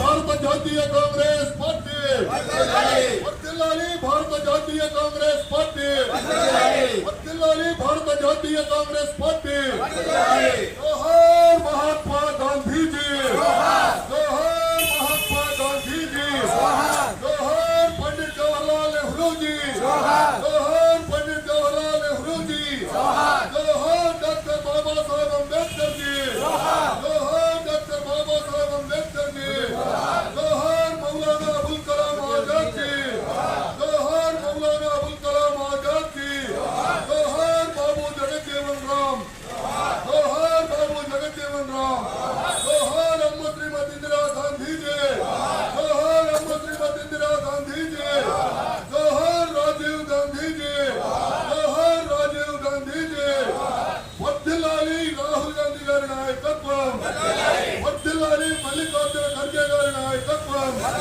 భారత జాతీయ కాంగ్రెస్ పార్టీ వర్ధిల్లాలి భారత జాతీయ కాంగ్రెస్ పార్టీ వర్ధిల్లాలి భారత జాతీయ కాంగ్రెస్ పార్టీ महात्मा गांधी जी। जोहर। महात्मा गांधी जी। जोहर पंडित जवाहरलाल नेहरू जी। जोहर।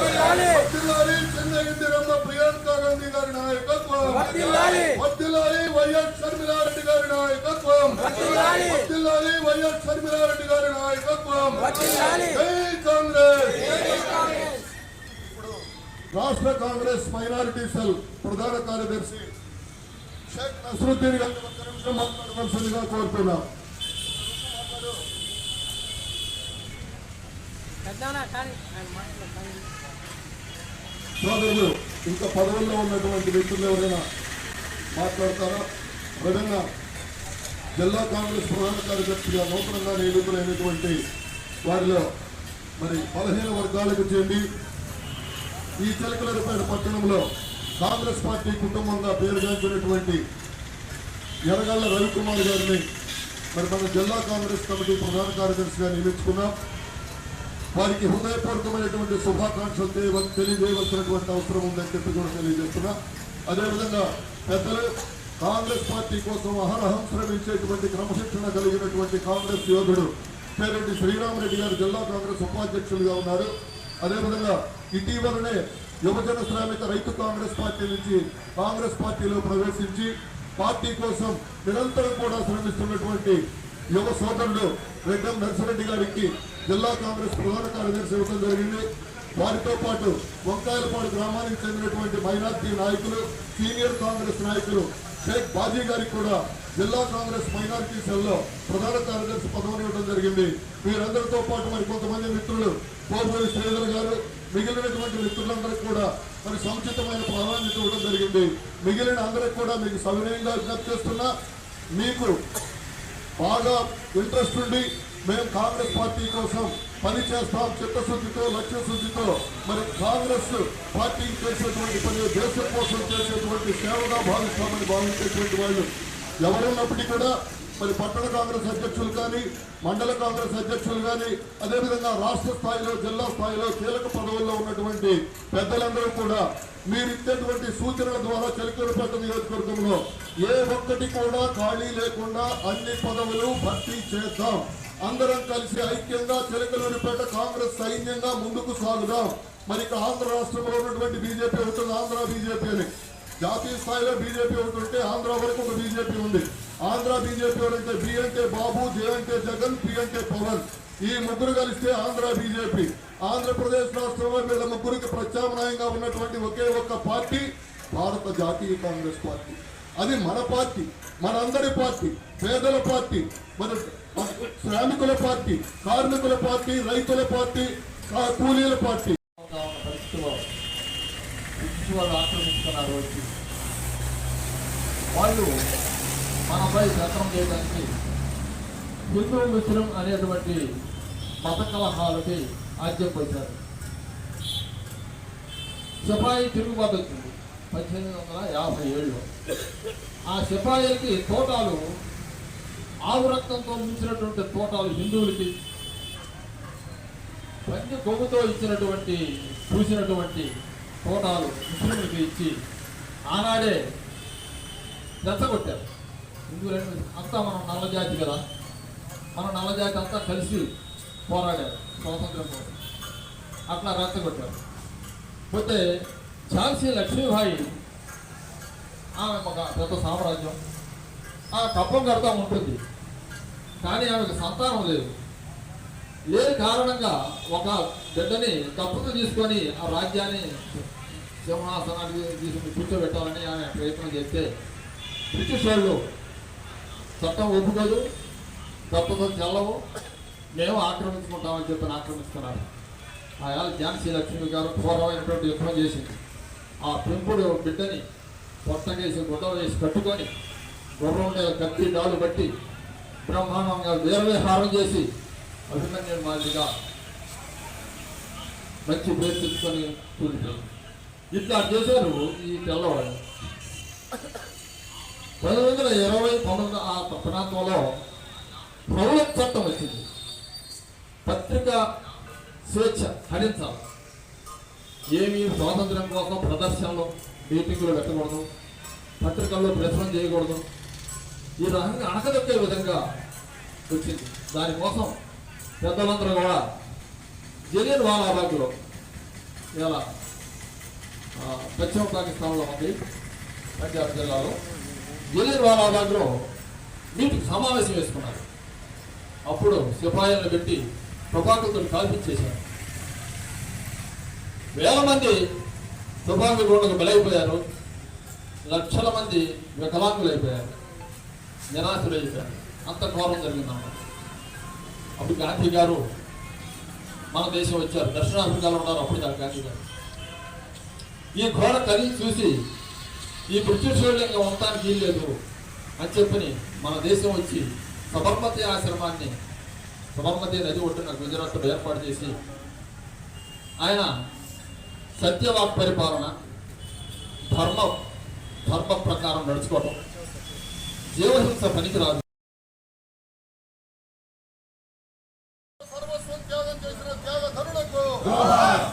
నాయకత్వం వర్ధిల్లాలి చెన్నై ఇందిరమ్మ ప్రియాంక గాంధీ గారి నాయకత్వం వర్ధిల్లాలి వైఎస్ షర్మిలారెడ్డి గారి నాయకత్వం వర్ధిల్లాలి వైఎస్ షర్మిలారెడ్డి గారి నాయకత్వం జై కాంగ్రెస్ రాష్ట్ర కాంగ్రెస్ మైనారిటీ సెల్ ప్రధాన కార్యదర్శి షేక్ నసరుద్దీన్ గారిని ఒక్క నిమిషం మాట్లాడవలసిందిగా కోరుతున్నాం పెద్దనా కానీ ఆయన మాట్లాడతాను సోదరులు ఇంకా పదవుల్లో ఉన్నటువంటి వ్యక్తులు ఎవరైనా మాట్లాడతారా? విధంగా జిల్లా కాంగ్రెస్ ప్రధాన కార్యదర్శిగా నూతనంగా నియమితులైనటువంటి వారిలో మరి బలహీన వర్గాలకు చెంది ఈ చిలకలరిపేట పట్టణంలో కాంగ్రెస్ పార్టీ కుటుంబంగా పేరుగాంచినటువంటి ఎరగల్ల రవికుమార్ గారిని మరి మన జిల్లా కాంగ్రెస్ కమిటీ ప్రధాన కార్యదర్శిగా నియమించుకున్నాం. వారికి హృదయపూర్వకమైనటువంటి శుభాకాంక్షలు తెలియజేయవలసినటువంటి అవసరం ఉందని చెప్పి కూడా తెలియజేస్తున్నా. అదేవిధంగా పెద్దలు కాంగ్రెస్ పార్టీ కోసం అహరహం శ్రమించేటువంటి క్రమశిక్షణ కలిగినటువంటి కాంగ్రెస్ యోధుడు పేరెడ్డి శ్రీరామరెడ్డి గారు జిల్లా కాంగ్రెస్ ఉపాధ్యక్షులుగా ఉన్నారు. అదేవిధంగా ఇటీవలనే యువజన శ్రామిక రైతు కాంగ్రెస్ పార్టీ నుంచి కాంగ్రెస్ పార్టీలో ప్రవేశించి పార్టీ కోసం నిరంతరం కూడా శ్రమిస్తున్నటువంటి యువ సోదరుడు రెడ్డం నర్సిరెడ్డి గారికి జిల్లా కాంగ్రెస్ ప్రధాన కార్యదర్శి ఇవ్వడం జరిగింది. వారితో పాటు వంకాయలపాడు గ్రామానికి చెందినటువంటి మైనార్టీ నాయకులు సీనియర్ కాంగ్రెస్ నాయకులు షేక్ బాజీ గారికి కూడా జిల్లా కాంగ్రెస్ మైనార్టీ సెల్లో ప్రధాన కార్యదర్శి పదవిని ఇవ్వడం జరిగింది. వీరందరితో పాటు మరి కొంతమంది మిత్రులు పోర్వలి శ్రీధర్ గారు మిగిలినటువంటి మిత్రులందరికీ కూడా మరి సముచితమైన ప్రాధాన్యత ఇవ్వడం జరిగింది. మిగిలిన అందరికి కూడా మీకు సవినయంగా విజ్ఞప్తి చేస్తున్నా మీకు బాగా ఇంట్రెస్ట్ ఉండి మేము కాంగ్రెస్ పార్టీ కోసం పని చేస్తాం చిత్తశుద్ధితో లక్ష్యశుద్ధితో. మరి కాంగ్రెస్ పార్టీ చేసేటువంటి పని దేశం కోసం చేసేటువంటి సేవగా భావిస్తామని భావించేటువంటి వాళ్ళు ఎవరున్నప్పటికీ కూడా మరి పట్టణ కాంగ్రెస్ అధ్యక్షులు కానీ మండల కాంగ్రెస్ అధ్యక్షులు కానీ అదేవిధంగా రాష్ట్ర స్థాయిలో జిల్లా స్థాయిలో కీలక పదవుల్లో ఉన్నటువంటి పెద్దలందరూ కూడా మీరు సూచనల ద్వారా చిలకలపేట నియోజకవర్గంలో ఏ ఒక్కటి కూడా ఖాళీ లేకుండా అన్ని పదవులు భర్తీ చేద్దాం. అందరం కలిసి ఐక్యంగా చిలకలూరిపేట కాంగ్రెస్ సైన్యంగా ముందుకు సాగుదాం. మరి ఆంధ్ర రాష్ట్రంలో ఉన్నటువంటి బీజేపీ ఉంటుంది ఆంధ్ర బీజేపీ అని. జాతీయ స్థాయిలో బీజేపీ ఒకటి ఉంటే ఆంధ్ర వరకు ఒక బీజేపీ ఉంది. ఆంధ్ర బీజేపీ అంటే బి అంటే బాబు జే అంటే జగన్ పి అంటే పవన్. ఈ ముగ్గురు కలిస్తే ఆంధ్ర బీజేపీ. ఆంధ్రప్రదేశ్ రాష్ట్రంలో వీళ్ళ ముగ్గురికి ప్రత్యామ్నాయంగా ఉన్నటువంటి ఒకే ఒక్క పార్టీ భారత జాతీయ కాంగ్రెస్ పార్టీ. అది మన పార్టీ మనందరి పార్టీ పేదల పార్టీ మన శ్రామికుల పార్టీ కార్మికుల పార్టీ రైతుల పార్టీ కూలీల పార్టీ. వాళ్ళు ఆక్రమించుకున్నారు వాళ్ళు మనపై దత్తం చేయడానికి హిందూ ముస్లిం అనేటువంటి మత కలహాలకి ఆద్యం పొందారు సిపాయి తిరుగుబాటు వచ్చింది పద్దెనిమిది వందల యాభై ఏడులో. ఆ సిపాయిలకి తోటాలు ఆవు రక్తంతో ముంచినటువంటి తోటాలు హిందువులకి పంచి కొవ్వుతో ఇచ్చినటువంటి చూసినటువంటి తోటాలు ముస్లింలకు ఇచ్చి ఆనాడే రెచ్చగొట్టారు. హిందువులంటే అంతా మనం నల్లజాతి కదా. మన నల్లజాతి అంతా కలిసి పోరాడారు స్వాతంత్రం కోసం అట్లా రచ్చగొట్టారు పోతే ఝాన్సీ లక్ష్మీబాయి ఆమె ఒక పెద్ద సామ్రాజ్యం. ఆ కప్పం కడతా ఉంటుంది. కానీ ఆమెకు సంతానం లేదు. ఏ కారణంగా ఒక బిడ్డని కప్పుకు తీసుకొని ఆ రాజ్యాన్ని సింహాసనానికి తీసుకుని కూర్చోబెట్టాలని ఆమె ప్రయత్నం చేస్తే బ్రిటిష్ వాళ్ళు చట్టం ఒప్పుకోదు తప్పుతో చల్లవు మేము ఆక్రమించుకుంటామని చెప్పి ఆక్రమిస్తున్నారు. ఆయన ఝాన్సీ లక్ష్మి గారు ఘోరమైనటువంటి యుద్ధం చేసింది. ఆ పెంపుడు బిడ్డని పొట్టగేసి గుడ్డ వేసి కట్టుకొని గుర్రం మీద కత్తి డాలు బట్టి బ్రహ్మాండంగా వీరవిహారం చేసి అభిమన్యుడు మాదిరిగా మంచి పేరు తెచ్చుకొని కూలిపోయారు ఇట్లా చేశారు ఈ తెల్లవాడు పంతొమ్మిది వందల ఇరవై పంతొమ్మిది ఆ ప్రాంతంలో ప్రభుత్వ చట్టం వచ్చింది. పత్రిక స్వేచ్ఛ హరించాలి. ఏమి స్వాతంత్రం కోసం ప్రదర్శనలు మీటింగులు పెట్టకూడదు. పత్రికల్లో ప్రచురణ చేయకూడదు. ఈ రకంగా అణకదొక్కే విధంగా వచ్చింది. దానికోసం పెద్దలందరూ కూడా జలియన్ వాలాబాగ్లో ఇలా పశ్చిమ పాకిస్తాన్లో ఉంది పంజాబ్ జిల్లాలో. జలియన్ వాలాబాగ్లో మీటింగ్ సమావేశం వేసుకున్నారు. అప్పుడు సిపాయిలను పెట్టి తుపాకులతో కాల్పించేశారు వేల మంది తుపాకు గోడకు బలైపోయారు. లక్షల మంది వికలాంగులైపోయారు. నిరాశలైపోయారు. అంత ఘోరం జరిగిందన్నమాట. అప్పుడు గాంధీ గారు మన దేశం వచ్చారు. దక్షిణాఫ్రికాలో ఉన్నారు. అప్పుడు దాకా గాంధీ గారు. ఈ ఘోర కలి చూసి ఈ బ్రిటిష్ ఉండటానికి వీల్లేదు అని చెప్పని మన దేశం వచ్చి సబర్మతి ఆశ్రమాన్ని సబర్మతి నది ఒడ్డున గుజరాత్లో ఏర్పాటు చేసి ఆయన సత్యవాక్ పరిపాలన ధర్మ ధర్మ ప్రకారం నడుచుకోవటం జీవహింస పనికిరాదు సర్వస్వం త్యాగం చేసిన త్యాగధనులకు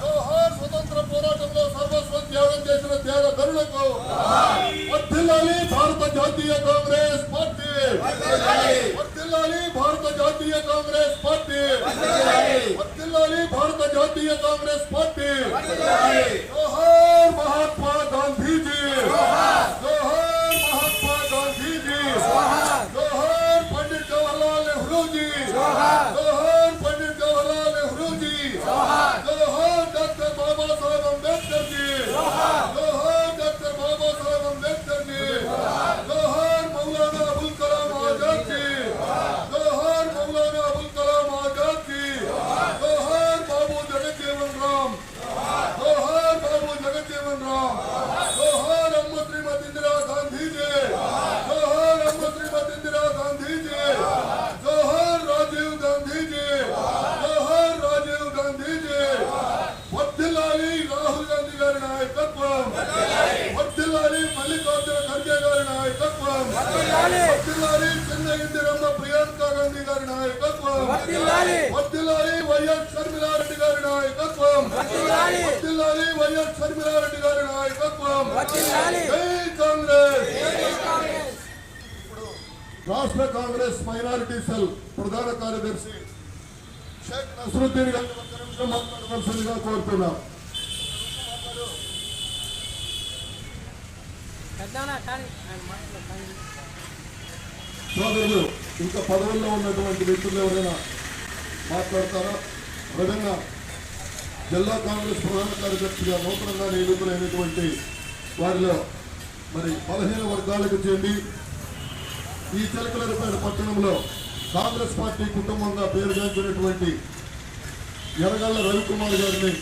జోహార్ స్వతంత్ర పోరాటంలో సర్వస్వం త్యాగం చేసిన త్యాగధనులకు వర్ధిల్లాలి భారత జాతీయ కాంగ్రెస్ పార్టీ వర్ధిల్లాలి భారత జాతీయ కాంగ్రెస్ పార్టీ వర్ధిల్లాలి భారత జాతీయ కాంగ్రెస్ పార్టీ వర్ధిల్లాలి మల్లికార్జున ఖర్గే గారి నాయకత్వం. వర్ధిల్లాలి చిన్న ఇందిరమ్మ ప్రియాంక గాంధీ గారి నాయకత్వం. వర్ధిల్లాలి వైఎస్ షర్మిలారెడ్డి గారి నాయకత్వం. వర్ధిల్లాలి వైఎస్ షర్మిలారెడ్డి గారి నాయకత్వం. కాంగ్రెస్. రాష్ట్ర కాంగ్రెస్ మైనారిటీ సెల్ ప్రధాన కార్యదర్శి షేక్ నసరుద్దీన్ గారిని ఒక్క నిమిషం మాట్లాడవలసిందిగా కోరుతున్నాం పెద్దనా కానీ ఆయన మాటలు కానీ సోదరులు ఇంకా పదవుల్లో ఉన్నటువంటి వ్యక్తులు ఎవరైనా మాట్లాడతారా? విధంగా జిల్లా కాంగ్రెస్ ప్రధాన కార్యదర్శిగా నూతనంగా నియమితులైనటువంటి వారిలో మరి పదిహేను వర్గాలకు చెంది ఈ చిలకలరిపేట పట్టణంలో కాంగ్రెస్ పార్టీ కుటుంబంగా పేరుగాంచినటువంటి ఎర్రగల్ల రవికుమార్ గారిని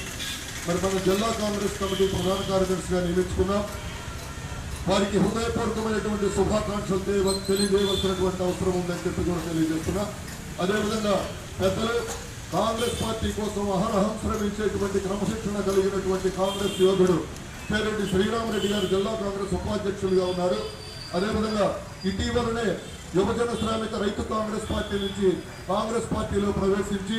మరి మన జిల్లా కాంగ్రెస్ కమిటీ ప్రధాన కార్యదర్శిగా నియమించుకున్నాం. వారికి హృదయపూర్వకమైనటువంటి శుభాకాంక్షలు తెలియ- తెలియజేయవలసినటువంటి అవసరం ఉందని చెప్పి కూడా తెలియజేస్తున్నా. అదేవిధంగా పెద్దలు కాంగ్రెస్ పార్టీ కోసం అహరహం శ్రమించేటువంటి క్రమశిక్షణ కలిగినటువంటి కాంగ్రెస్ యోధుడు పేరెడ్డి శ్రీరామరెడ్డి గారు జిల్లా కాంగ్రెస్ ఉపాధ్యక్షులుగా ఉన్నారు. అదేవిధంగా ఇటీవలనే యువజన శ్రామిక రైతు కాంగ్రెస్ పార్టీ నుంచి కాంగ్రెస్ పార్టీలో ప్రవేశించి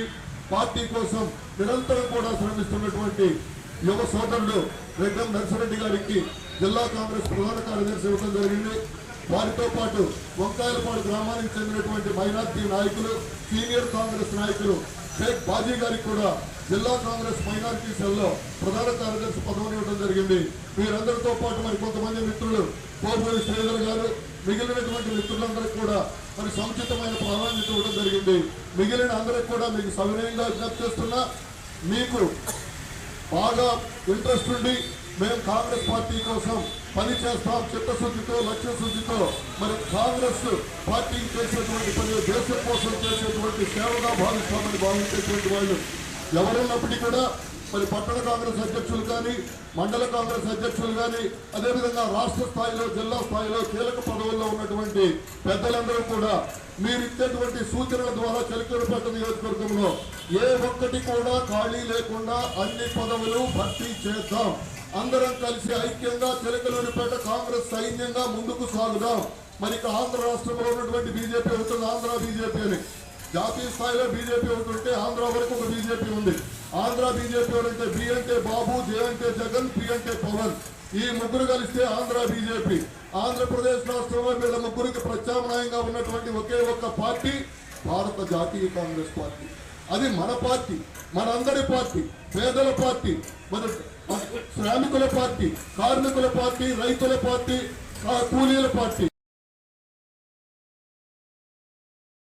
పార్టీ కోసం నిరంతరం కూడా శ్రమిస్తున్నటువంటి యువ సోదరుడు రెడ్డం నర్సిరెడ్డి గారికి జిల్లా కాంగ్రెస్ ప్రధాన కార్యదర్శి ఇవ్వడం జరిగింది. వారితో పాటు వంకాయలపాడు గ్రామానికి చెందినటువంటి మైనార్టీ నాయకులు సీనియర్ కాంగ్రెస్ నాయకులు షేక్ బాజీ గారికి కూడా జిల్లా కాంగ్రెస్ మైనార్టీ సెల్లో ప్రధాన కార్యదర్శి పదవిని ఇవ్వడం జరిగింది. వీరందరితో పాటు మరి కొంతమంది మిత్రులు కోపూరి శ్రీధర్ గారు మిగిలినటువంటి మిత్రులందరికీ కూడా మరి సముచితమైన ప్రాధాన్యత ఇవ్వడం జరిగింది. మిగిలిన అందరికి కూడా మీకు సవినయంగా విజ్ఞప్తి చేస్తున్నా మీకు బాగా ఇంట్రెస్ట్ ఉండి మేము కాంగ్రెస్ పార్టీ కోసం పని చేస్తాం చిత్తశుద్ధితో లక్ష్య శుద్ధితో మరి కాంగ్రెస్ పార్టీ చేసేటువంటి పని దేశం కోసం చేసేటువంటి సేవగా భావిస్తామని భావించేటువంటి వాళ్ళు ఎవరున్నప్పటికీ కూడా మరి పట్టణ కాంగ్రెస్ అధ్యక్షులు కానీ మండల కాంగ్రెస్ అధ్యక్షులు కానీ అదేవిధంగా రాష్ట్ర స్థాయిలో జిల్లా స్థాయిలో కీలక పదవుల్లో ఉన్నటువంటి పెద్దలందరూ కూడా మీరు ఇచ్చేటువంటి సూచనల ద్వారా చలికూరుపేట నియోజకవర్గంలో ఏ ఒక్కటి కూడా ఖాళీ లేకుండా అన్ని పదవులు భర్తీ చేద్దాం. అందరం కలిసి ఐక్యంగా చిలకలూరిపేట కాంగ్రెస్ సైన్యంగా ముందుకు సాగుదాం. మరి ఆంధ్ర రాష్ట్రంలో ఉన్నటువంటి బీజేపీ అవుతుంది ఆంధ్ర బీజేపీ అని. జాతీయ స్థాయిలో బీజేపీ అవుతుంటే ఆంధ్ర వరకు ఒక బీజేపీ ఉంది. ఆంధ్ర బీజేపీ అంటే బి అంటే బాబు జే అంటే జగన్ పి అంటే పవన్. ఈ ముగ్గురు కలిస్తే ఆంధ్ర బీజేపీ. ఆంధ్రప్రదేశ్ రాష్ట్రంలో వీళ్ళ ముగ్గురికి ప్రత్యామ్నాయంగా ఉన్నటువంటి ఒకే ఒక్క పార్టీ భారత జాతీయ కాంగ్రెస్ పార్టీ. అది మన పార్టీ మనందరి పార్టీ పేదల పార్టీ. మన శ్రామికుల పార్టీ కార్మికుల పార్టీ రైతుల పార్టీ ఆ, కూలీల పార్టీ.